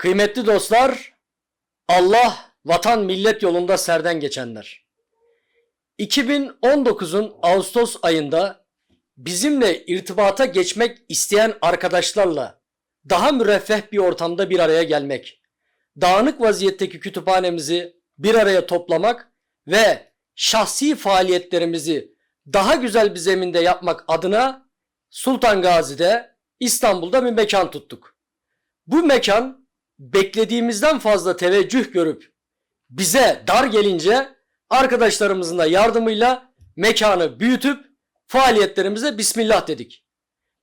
Kıymetli dostlar, Allah vatan millet yolunda serden geçenler. 2019'un Ağustos ayında bizimle irtibata geçmek isteyen arkadaşlarla daha müreffeh bir ortamda bir araya gelmek, dağınık vaziyetteki kütüphanemizi bir araya toplamak ve şahsi faaliyetlerimizi daha güzel bir zeminde yapmak adına Sultan Gazi'de İstanbul'da bir mekan tuttuk. Bu mekan beklediğimizden fazla teveccüh görüp bize dar gelince arkadaşlarımızın da yardımıyla mekanı büyütüp faaliyetlerimize bismillah dedik.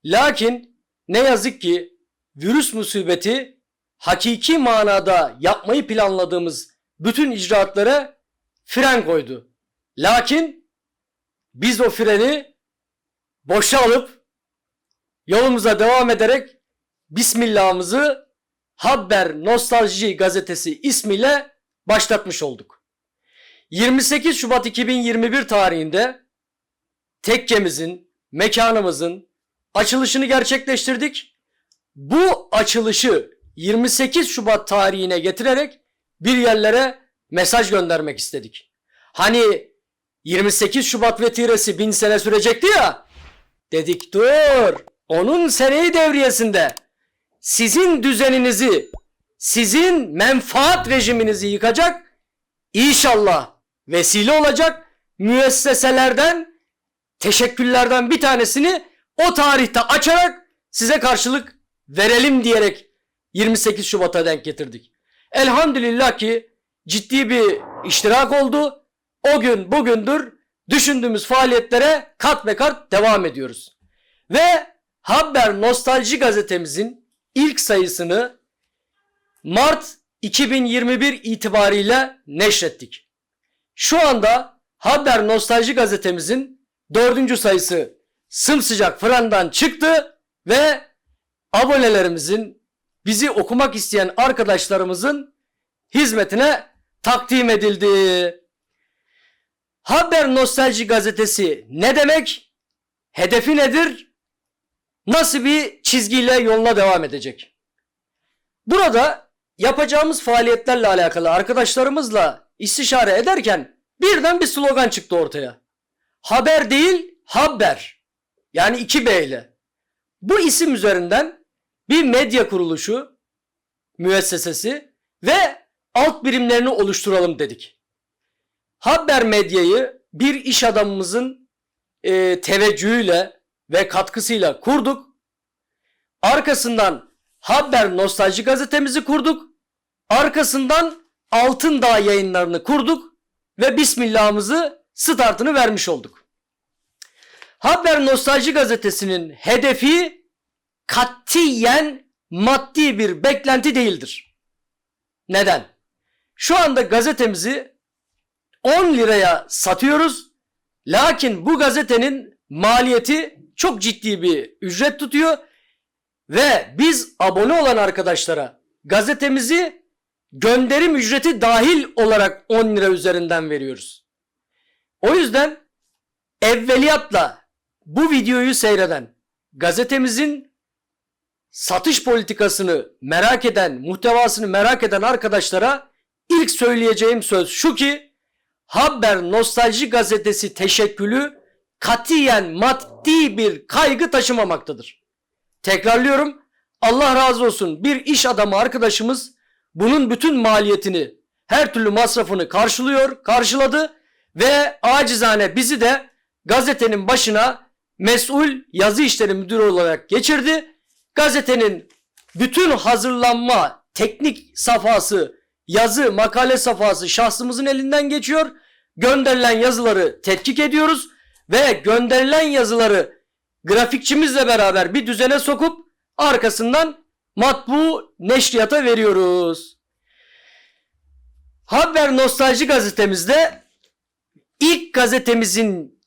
Lakin ne yazık ki virüs musibeti hakiki manada yapmayı planladığımız bütün icraatlara fren koydu. Lakin biz o freni boşa alıp yolumuza devam ederek Bismillah'ımızı Haber Nostalji gazetesi ismiyle başlatmış olduk. 28 Şubat 2021 tarihinde tekkemizin, mekanımızın açılışını gerçekleştirdik. Bu açılışı 28 Şubat tarihine getirerek bir yerlere mesaj göndermek istedik. Hani 28 Şubat vetiresi bin sene sürecekti ya. Dedik dur. Onun seneyi devriyesinde sizin düzeninizi, sizin menfaat rejiminizi yıkacak inşallah vesile olacak müesseselerden teşekküllerden bir tanesini o tarihte açarak size karşılık verelim diyerek 28 Şubat'a denk getirdik. Elhamdülillah ki ciddi bir iştirak oldu. O gün bugündür düşündüğümüz faaliyetlere kat ve kat devam ediyoruz. Ve Haber Nostalji gazetemizin ilk sayısını Mart 2021 itibariyle neşrettik. Şu anda Haber Nostalji gazetemizin dördüncü sayısı sımsıcak fırından çıktı ve abonelerimizin bizi okumak isteyen arkadaşlarımızın hizmetine takdim edildi. Haber Nostalji gazetesi ne demek? Hedefi nedir? Nasıl bir çizgiyle yoluna devam edecek? Burada yapacağımız faaliyetlerle alakalı arkadaşlarımızla istişare ederken birden bir slogan çıktı ortaya. Haber değil, haber. Yani iki B ile. Bu isim üzerinden bir medya kuruluşu, müessesesi ve alt birimlerini oluşturalım dedik. Haber medyayı bir iş adamımızın e, teveccühüyle ve katkısıyla kurduk. Arkasından Haber Nostalji gazetemizi kurduk. Arkasından Altın Dağ yayınlarını kurduk ve Bismillah'ımızı startını vermiş olduk. Haber Nostalji gazetesinin hedefi katiyen maddi bir beklenti değildir. Neden? Şu anda gazetemizi 10 liraya satıyoruz. Lakin bu gazetenin maliyeti çok ciddi bir ücret tutuyor ve biz abone olan arkadaşlara gazetemizi gönderim ücreti dahil olarak 10 lira üzerinden veriyoruz. O yüzden evveliyatla bu videoyu seyreden gazetemizin satış politikasını merak eden, muhtevasını merak eden arkadaşlara ilk söyleyeceğim söz şu ki Haber Nostalji gazetesi teşekkülü katiyen maddi bir kaygı taşımamaktadır. Tekrarlıyorum. Allah razı olsun bir iş adamı arkadaşımız bunun bütün maliyetini, her türlü masrafını karşılıyor, karşıladı ve acizane bizi de gazetenin başına mesul yazı işleri müdürü olarak geçirdi. Gazetenin bütün hazırlanma, teknik safhası, yazı, makale safhası şahsımızın elinden geçiyor. Gönderilen yazıları tetkik ediyoruz ve gönderilen yazıları grafikçimizle beraber bir düzene sokup arkasından matbu neşriyata veriyoruz. Haber Nostalji gazetemizde ilk gazetemizin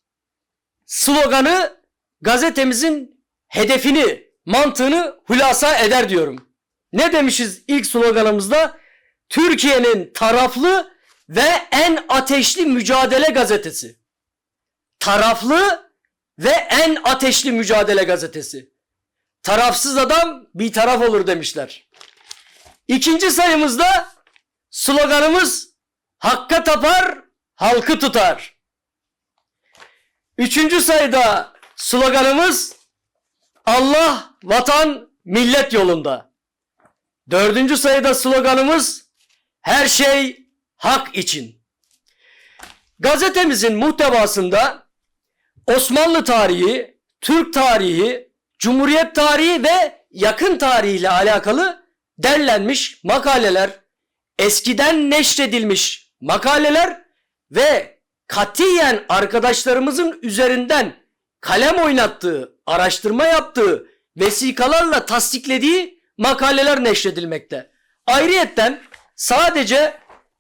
sloganı gazetemizin hedefini, mantığını hulasa eder diyorum. Ne demişiz ilk sloganımızda? Türkiye'nin taraflı ve en ateşli mücadele gazetesi. Taraflı ve en ateşli mücadele gazetesi. Tarafsız adam bir taraf olur demişler. İkinci sayımızda sloganımız Hakka tapar, halkı tutar. Üçüncü sayıda sloganımız Allah, vatan, millet yolunda. Dördüncü sayıda sloganımız her şey hak için. Gazetemizin muhtevasında Osmanlı tarihi, Türk tarihi, Cumhuriyet tarihi ve yakın tarihiyle alakalı derlenmiş makaleler, eskiden neşredilmiş makaleler ve katiyen arkadaşlarımızın üzerinden kalem oynattığı, araştırma yaptığı, vesikalarla tasdiklediği makaleler neşredilmekte. Ayrıyetten sadece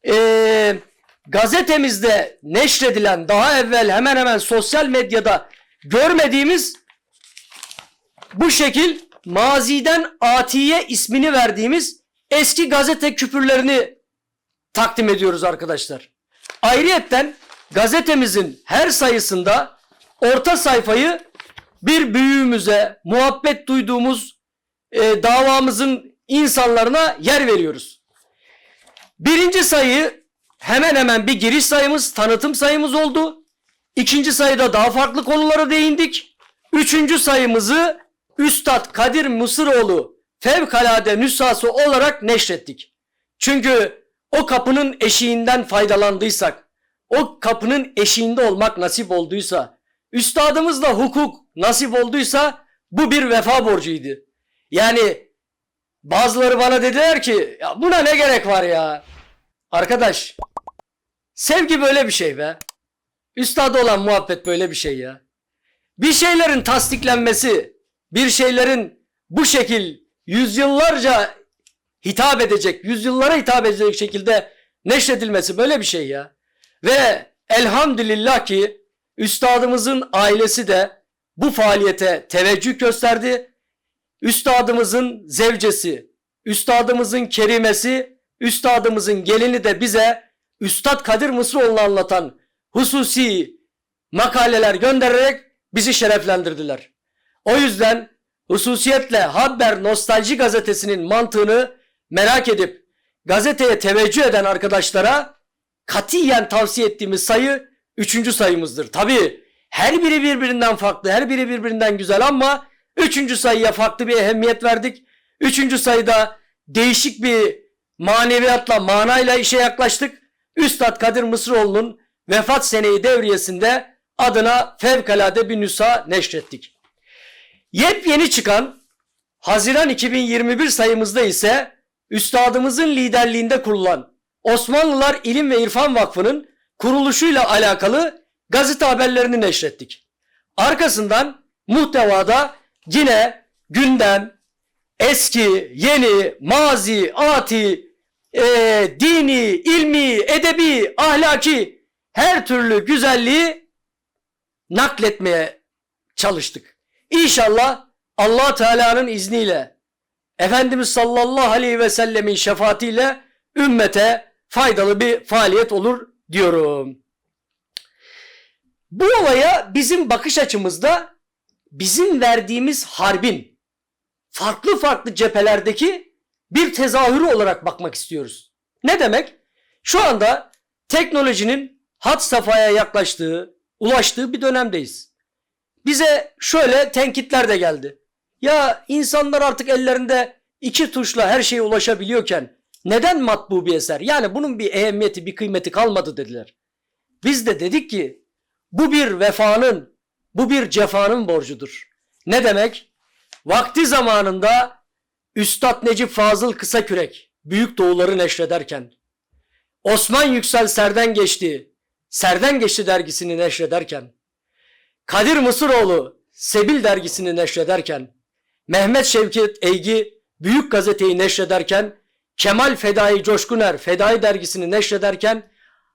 eee, gazetemizde neşredilen daha evvel hemen hemen sosyal medyada görmediğimiz bu şekil maziden atiye ismini verdiğimiz eski gazete küpürlerini takdim ediyoruz arkadaşlar. Ayrıyetten gazetemizin her sayısında orta sayfayı bir büyüğümüze, muhabbet duyduğumuz e, davamızın insanlarına yer veriyoruz. Birinci sayı hemen hemen bir giriş sayımız, tanıtım sayımız oldu. İkinci sayıda daha farklı konulara değindik. Üçüncü sayımızı Üstad Kadir Mısıroğlu fevkalade nüshası olarak neşrettik. Çünkü o kapının eşiğinden faydalandıysak, o kapının eşiğinde olmak nasip olduysa, üstadımızla hukuk nasip olduysa bu bir vefa borcuydu. Yani bazıları bana dediler ki ya buna ne gerek var ya? Arkadaş sevgi böyle bir şey be. Üstada olan muhabbet böyle bir şey ya. Bir şeylerin tasdiklenmesi, bir şeylerin bu şekil yüzyıllarca hitap edecek, yüzyıllara hitap edecek şekilde neşredilmesi böyle bir şey ya. Ve elhamdülillah ki üstadımızın ailesi de bu faaliyete teveccüh gösterdi. Üstadımızın zevcesi, üstadımızın kerimesi, üstadımızın gelini de bize Üstad Kadir Mısıroğlu'nu anlatan hususi makaleler göndererek bizi şereflendirdiler. O yüzden hususiyetle Haber Nostalji gazetesinin mantığını merak edip gazeteye teveccüh eden arkadaşlara katiyen tavsiye ettiğimiz sayı üçüncü sayımızdır. Tabii her biri birbirinden farklı, her biri birbirinden güzel ama üçüncü sayıya farklı bir ehemmiyet verdik. Üçüncü sayıda değişik bir maneviyatla, manayla işe yaklaştık. Üstad Kadir Mısıroğlu'nun vefat seneyi devriyesinde adına fevkalade bir nüsa neşrettik. Yepyeni çıkan Haziran 2021 sayımızda ise üstadımızın liderliğinde kurulan Osmanlılar İlim ve İrfan Vakfı'nın kuruluşuyla alakalı gazete haberlerini neşrettik. Arkasından muhtevada yine gündem, eski, yeni, mazi, ati, e, dini, ilmi, edebi, ahlaki her türlü güzelliği nakletmeye çalıştık. İnşallah Allah Teala'nın izniyle Efendimiz sallallahu aleyhi ve sellemin şefaatiyle ümmete faydalı bir faaliyet olur diyorum. Bu olaya bizim bakış açımızda bizim verdiğimiz harbin farklı farklı cephelerdeki bir tezahürü olarak bakmak istiyoruz. Ne demek? Şu anda teknolojinin hat safhaya yaklaştığı, ulaştığı bir dönemdeyiz. Bize şöyle tenkitler de geldi. Ya insanlar artık ellerinde iki tuşla her şeye ulaşabiliyorken neden matbu bir eser? Yani bunun bir ehemmiyeti, bir kıymeti kalmadı dediler. Biz de dedik ki bu bir vefanın, bu bir cefanın borcudur. Ne demek? Vakti zamanında Üstad Necip Fazıl Kısakürek büyük doğuları neşrederken, Osman Yüksel Serden Geçti, Serden Geçti dergisini neşrederken, Kadir Mısıroğlu Sebil dergisini neşrederken, Mehmet Şevket Eygi Büyük Gazeteyi neşrederken, Kemal Fedai Coşkuner Fedai dergisini neşrederken.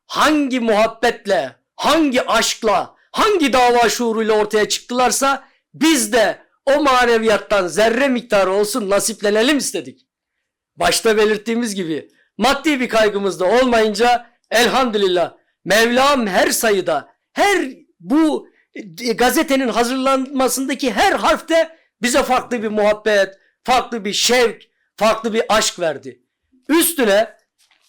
Hangi muhabbetle, hangi aşkla, hangi dava şuuruyla ortaya çıktılarsa biz de o maneviyattan zerre miktarı olsun nasiplenelim istedik. Başta belirttiğimiz gibi maddi bir kaygımız da olmayınca elhamdülillah Mevlam her sayıda, her bu e, gazetenin hazırlanmasındaki her harfte bize farklı bir muhabbet, farklı bir şevk, farklı bir aşk verdi. Üstüne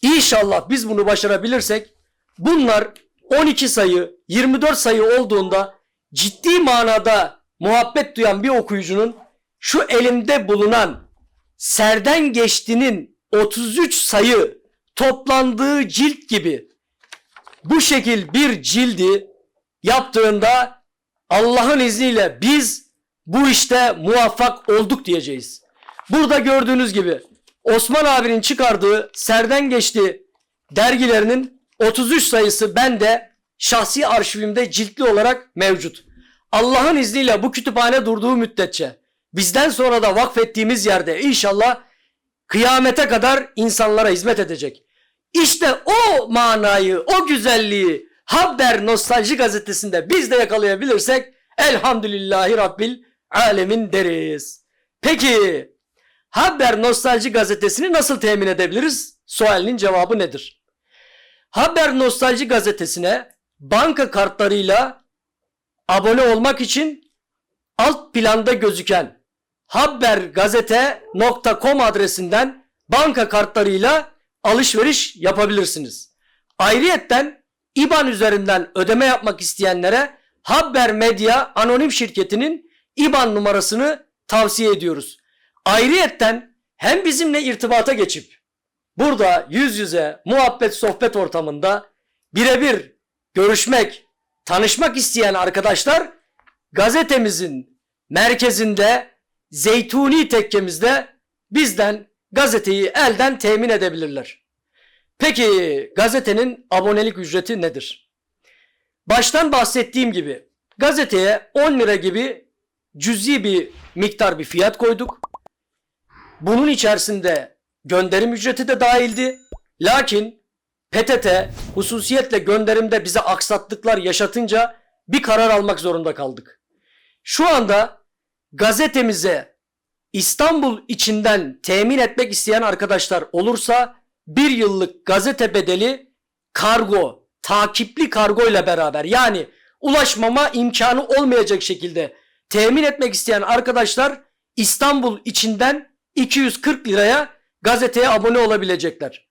inşallah biz bunu başarabilirsek bunlar 12 sayı, 24 sayı olduğunda ciddi manada muhabbet duyan bir okuyucunun şu elimde bulunan Serden Geçti'nin 33 sayı toplandığı cilt gibi bu şekil bir cildi yaptığında Allah'ın izniyle biz bu işte muvaffak olduk diyeceğiz. Burada gördüğünüz gibi Osman abinin çıkardığı Serden Geçti dergilerinin 33 sayısı bende şahsi arşivimde ciltli olarak mevcut. Allah'ın izniyle bu kütüphane durduğu müddetçe bizden sonra da vakfettiğimiz yerde inşallah kıyamete kadar insanlara hizmet edecek. İşte o manayı, o güzelliği Haber Nostalji gazetesinde biz de yakalayabilirsek elhamdülillahi Rabbil alemin deriz. Peki Haber Nostalji gazetesini nasıl temin edebiliriz? Sualinin cevabı nedir? Haber Nostalji gazetesine banka kartlarıyla abone olmak için alt planda gözüken habergazete.com adresinden banka kartlarıyla alışveriş yapabilirsiniz. Ayrıyetten IBAN üzerinden ödeme yapmak isteyenlere Haber Medya Anonim Şirketi'nin IBAN numarasını tavsiye ediyoruz. Ayrıyetten hem bizimle irtibata geçip burada yüz yüze muhabbet sohbet ortamında birebir görüşmek, tanışmak isteyen arkadaşlar gazetemizin merkezinde Zeytuni tekkemizde bizden gazeteyi elden temin edebilirler. Peki gazetenin abonelik ücreti nedir? Baştan bahsettiğim gibi gazeteye 10 lira gibi cüzi bir miktar bir fiyat koyduk. Bunun içerisinde gönderim ücreti de dahildi. Lakin PTT hususiyetle gönderimde bize aksattıklar yaşatınca bir karar almak zorunda kaldık. Şu anda gazetemize İstanbul içinden temin etmek isteyen arkadaşlar olursa bir yıllık gazete bedeli kargo, takipli kargo ile beraber yani ulaşmama imkanı olmayacak şekilde temin etmek isteyen arkadaşlar İstanbul içinden 240 liraya gazeteye abone olabilecekler.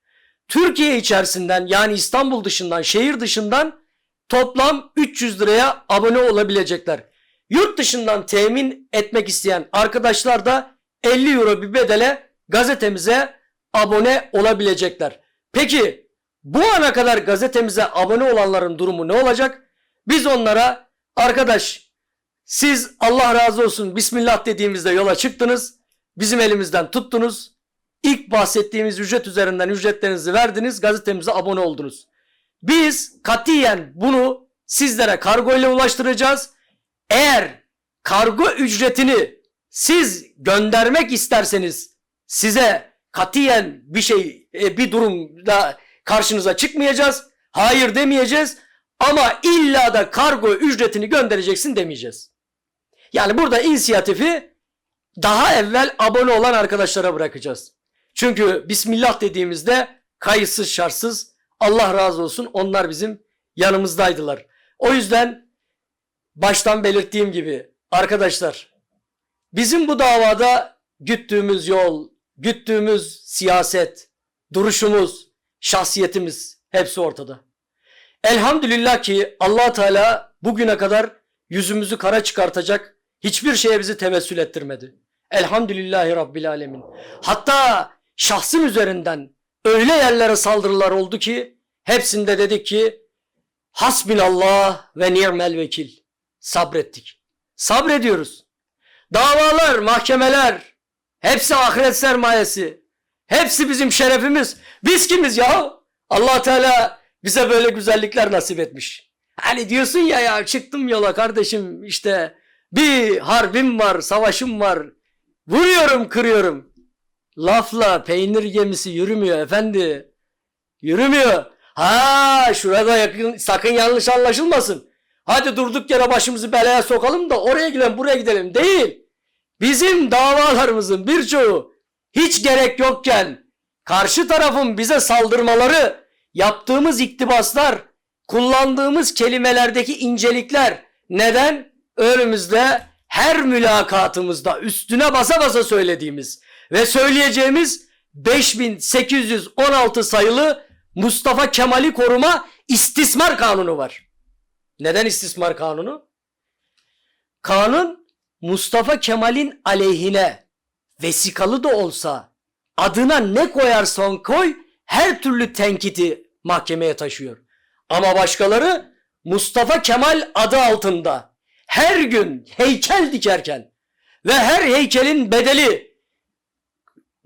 Türkiye içerisinden yani İstanbul dışından, şehir dışından toplam 300 liraya abone olabilecekler. Yurt dışından temin etmek isteyen arkadaşlar da 50 euro bir bedele gazetemize abone olabilecekler. Peki bu ana kadar gazetemize abone olanların durumu ne olacak? Biz onlara arkadaş siz Allah razı olsun Bismillah dediğimizde yola çıktınız. Bizim elimizden tuttunuz. İlk bahsettiğimiz ücret üzerinden ücretlerinizi verdiniz. Gazetemize abone oldunuz. Biz katiyen bunu sizlere kargo ile ulaştıracağız. Eğer kargo ücretini siz göndermek isterseniz size katiyen bir şey e, bir durumda karşınıza çıkmayacağız. Hayır demeyeceğiz ama illa da kargo ücretini göndereceksin demeyeceğiz. Yani burada inisiyatifi daha evvel abone olan arkadaşlara bırakacağız. Çünkü Bismillah dediğimizde kayıtsız şartsız Allah razı olsun onlar bizim yanımızdaydılar. O yüzden baştan belirttiğim gibi arkadaşlar bizim bu davada güttüğümüz yol, güttüğümüz siyaset, duruşumuz, şahsiyetimiz hepsi ortada. Elhamdülillah ki allah Teala bugüne kadar yüzümüzü kara çıkartacak hiçbir şeye bizi tevessül ettirmedi. Elhamdülillahi Rabbil Alemin. Hatta şahsım üzerinden öyle yerlere saldırılar oldu ki hepsinde dedik ki hasbinallah ve ni'mel vekil. Sabrettik. Sabrediyoruz. Davalar, mahkemeler hepsi ahiret sermayesi. Hepsi bizim şerefimiz. Biz kimiz ya? allah Teala bize böyle güzellikler nasip etmiş. Hani diyorsun ya ya çıktım yola kardeşim işte bir harbim var, savaşım var. Vuruyorum, kırıyorum. Lafla peynir gemisi yürümüyor efendi. Yürümüyor. Ha şurada yakın, sakın yanlış anlaşılmasın. Hadi durduk yere başımızı belaya sokalım da oraya gidelim buraya gidelim. Değil. Bizim davalarımızın birçoğu hiç gerek yokken karşı tarafın bize saldırmaları, yaptığımız iktibaslar, kullandığımız kelimelerdeki incelikler neden? Önümüzde her mülakatımızda üstüne basa basa söylediğimiz ve söyleyeceğimiz 5816 sayılı Mustafa Kemal'i koruma istismar kanunu var. Neden istismar kanunu? Kanun Mustafa Kemal'in aleyhine vesikalı da olsa adına ne koyarsan koy her türlü tenkiti mahkemeye taşıyor. Ama başkaları Mustafa Kemal adı altında her gün heykel dikerken ve her heykelin bedeli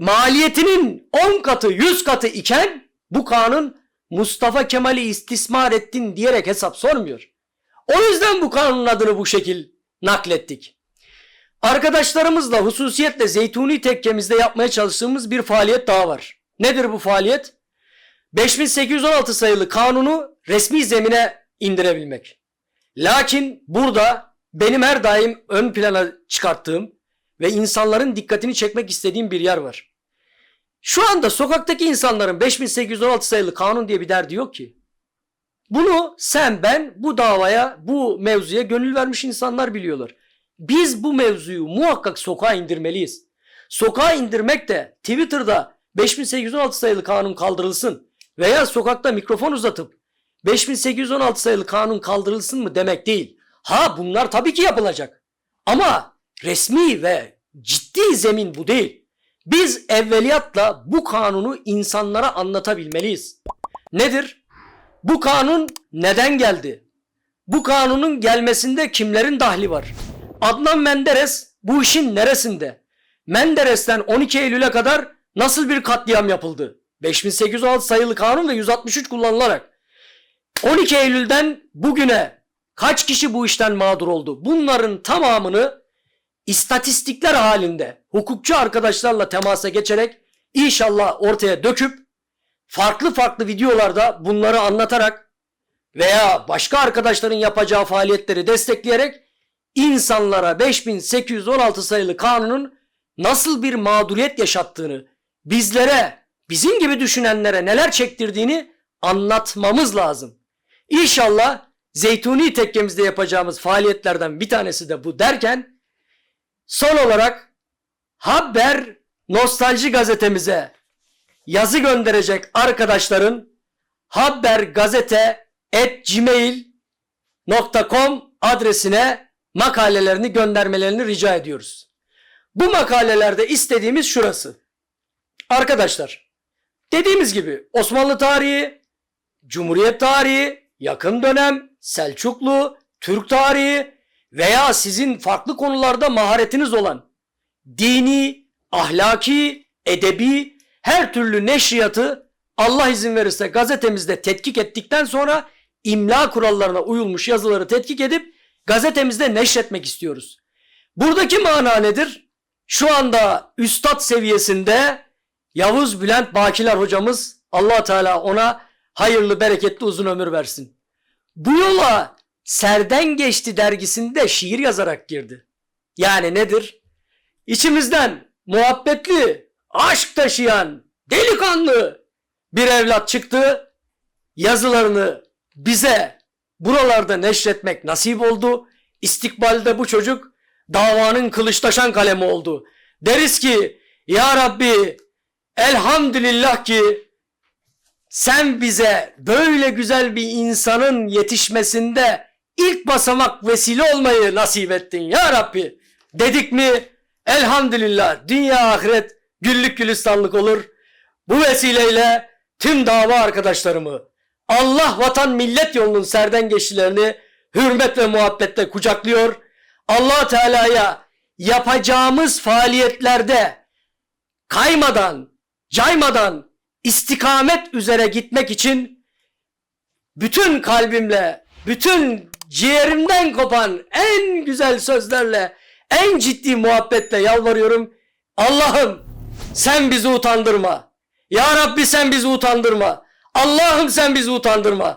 maliyetinin 10 katı 100 katı iken bu kanun Mustafa Kemal'i istismar ettin diyerek hesap sormuyor. O yüzden bu kanunun adını bu şekil naklettik. Arkadaşlarımızla hususiyetle Zeytuni tekkemizde yapmaya çalıştığımız bir faaliyet daha var. Nedir bu faaliyet? 5816 sayılı kanunu resmi zemine indirebilmek. Lakin burada benim her daim ön plana çıkarttığım ve insanların dikkatini çekmek istediğim bir yer var. Şu anda sokaktaki insanların 5816 sayılı kanun diye bir derdi yok ki. Bunu sen ben bu davaya bu mevzuya gönül vermiş insanlar biliyorlar. Biz bu mevzuyu muhakkak sokağa indirmeliyiz. Sokağa indirmek de Twitter'da 5816 sayılı kanun kaldırılsın veya sokakta mikrofon uzatıp 5816 sayılı kanun kaldırılsın mı demek değil. Ha bunlar tabii ki yapılacak. Ama resmi ve ciddi zemin bu değil. Biz evveliyatla bu kanunu insanlara anlatabilmeliyiz. Nedir? Bu kanun neden geldi? Bu kanunun gelmesinde kimlerin dahli var? Adnan Menderes bu işin neresinde? Menderes'ten 12 Eylül'e kadar nasıl bir katliam yapıldı? 5816 sayılı kanun ve 163 kullanılarak. 12 Eylül'den bugüne kaç kişi bu işten mağdur oldu? Bunların tamamını istatistikler halinde hukukçu arkadaşlarla temasa geçerek inşallah ortaya döküp farklı farklı videolarda bunları anlatarak veya başka arkadaşların yapacağı faaliyetleri destekleyerek insanlara 5816 sayılı kanunun nasıl bir mağduriyet yaşattığını, bizlere, bizim gibi düşünenlere neler çektirdiğini anlatmamız lazım. İnşallah Zeytuni tekkemizde yapacağımız faaliyetlerden bir tanesi de bu derken son olarak Haber Nostalji gazetemize yazı gönderecek arkadaşların habergazete.gmail.com adresine makalelerini göndermelerini rica ediyoruz. Bu makalelerde istediğimiz şurası. Arkadaşlar, dediğimiz gibi Osmanlı tarihi, Cumhuriyet tarihi, yakın dönem, Selçuklu, Türk tarihi veya sizin farklı konularda maharetiniz olan dini, ahlaki, edebi her türlü neşriyatı Allah izin verirse gazetemizde tetkik ettikten sonra imla kurallarına uyulmuş yazıları tetkik edip gazetemizde neşretmek istiyoruz. Buradaki mana nedir? Şu anda üstad seviyesinde Yavuz Bülent Bakiler hocamız allah Teala ona hayırlı bereketli uzun ömür versin. Bu yola Serden Geçti dergisinde şiir yazarak girdi. Yani nedir? İçimizden muhabbetli, aşk taşıyan, delikanlı bir evlat çıktı. Yazılarını bize buralarda neşretmek nasip oldu. İstikbalde bu çocuk davanın kılıçtaşan kalemi oldu. Deriz ki ya Rabbi elhamdülillah ki sen bize böyle güzel bir insanın yetişmesinde ilk basamak vesile olmayı nasip ettin ya Rabbi. Dedik mi elhamdülillah dünya ahiret güllük gülistanlık olur. Bu vesileyle tüm dava arkadaşlarımı Allah vatan millet yolunun serden geçişlerini hürmet ve muhabbetle kucaklıyor. Allah Teala'ya yapacağımız faaliyetlerde kaymadan, caymadan istikamet üzere gitmek için bütün kalbimle, bütün ciğerimden kopan en güzel sözlerle, en ciddi muhabbetle yalvarıyorum. Allah'ım sen bizi utandırma. Ya Rabbi sen bizi utandırma. Allah'ım sen bizi utandırma.